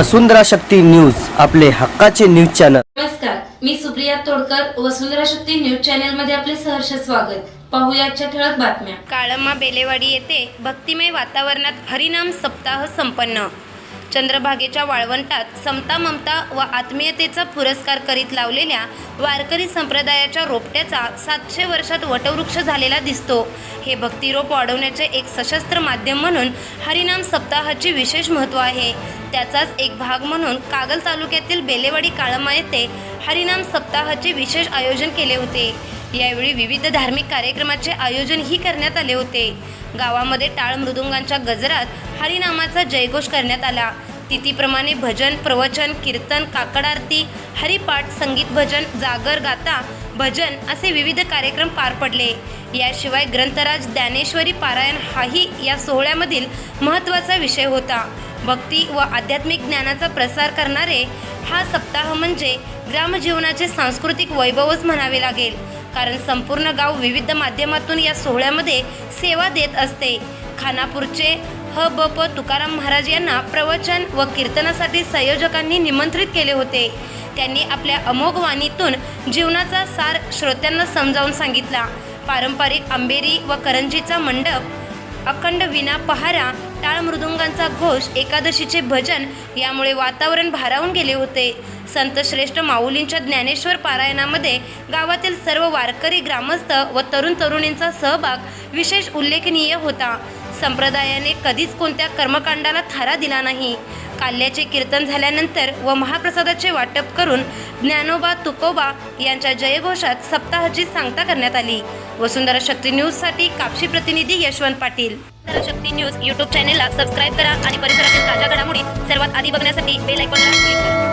वसुंधरा Shakti news आपले हक्काचे news channel. नमस्कार मी सुप्रिया तोडकर वसुंधरा शक्ती न्यूज चॅनलमध्ये आपले सहर्ष स्वागत. पाहूया आजच्या ठळक बातम्या. काळम्मा बेलेवाडी येथे भक्तिमय वातावरणात हरिनाम सप्ताह संपन्न. चंद्रभागेच्या वाळवंटात समता ममता व आत्मीयतेचा पुरस्कार करीत लावलेल्या वारकरी संप्रदायाच्या रोपट्याचा सातशे वर्षात वटवृक्ष झालेला दिसतो. हे भक्तिरोप वाढवण्याचे एक सशस्त्र माध्यम म्हणून हरिनाम सप्ताहाचे विशेष महत्त्व आहे. त्याचाच एक भाग म्हणून कागल तालुक्यातील बेलेवाडी काळमा येथे हरिनाम सप्ताहाचे विशेष आयोजन केले होते. यावेळी विविध धार्मिक कार्यक्रमाचे आयोजनही करण्यात आले होते. गावामध्ये टाळ मृदुंगांच्या गजरात हरिनामाचा जयघोष करण्यात आला. तिथीप्रमाणे भजन प्रवचन कीर्तन काकड आरती हरिपाठ संगीत भजन जागर गाता भजन असे विविध कार्यक्रम पार पडले. याशिवाय ग्रंथराज ज्ञानेश्वरी पारायण हाही या सोहळ्यामधील महत्त्वाचा विषय होता. भक्ती व आध्यात्मिक ज्ञानाचा प्रसार करणारे हा सप्ताह म्हणजे ग्रामजीवनाचे सांस्कृतिक वैभवच म्हणावे लागेल. कारण संपूर्ण गाव विविध माध्यमातून या सोहळ्यामध्ये सेवा देत असते. खानापूरचे ह ब प तुकाराम महाराज यांना प्रवचन व कीर्तनासाठी संयोजकांनी निमंत्रित केले होते. त्यांनी आपल्या अमोघ वाणीतून जीवनाचा सार श्रोत्यांना समजावून सांगितला. पारंपरिक आंबेरी व करंजीचा मंडप अखंड विना पहारा टाळ मृदुंगांचा घोष एकादशीचे भजन यामुळे वातावरण भारावून गेले होते. संतश्रेष्ठ माऊलींच्या ज्ञानेश्वर पारायणामध्ये गावातील सर्व वारकरी ग्रामस्थ व तरुण तरुणींचा सहभाग विशेष उल्लेखनीय होता. संप्रदायाने कधीच कोणत्या कर्मकांडाला थारा दिला नाही. काल्याचे कीर्तन झाल्यानंतर व महाप्रसादाचे वाटप करून ज्ञानोबा तुकोबा यांच्या जयघोषात सप्ताहाची सांगता करण्यात आली. वसुंधरा शक्ती न्यूजसाठी कापशी प्रतिनिधी यशवंत पाटील. वसुंधरा शक्ती न्यूज यूट्यूब चॅनेलला सबस्क्राईब करा आणि परिसरातील ताज्या घडामोडी सर्वात आधी बघण्यासाठी बेल आयकॉनला क्लिक करा.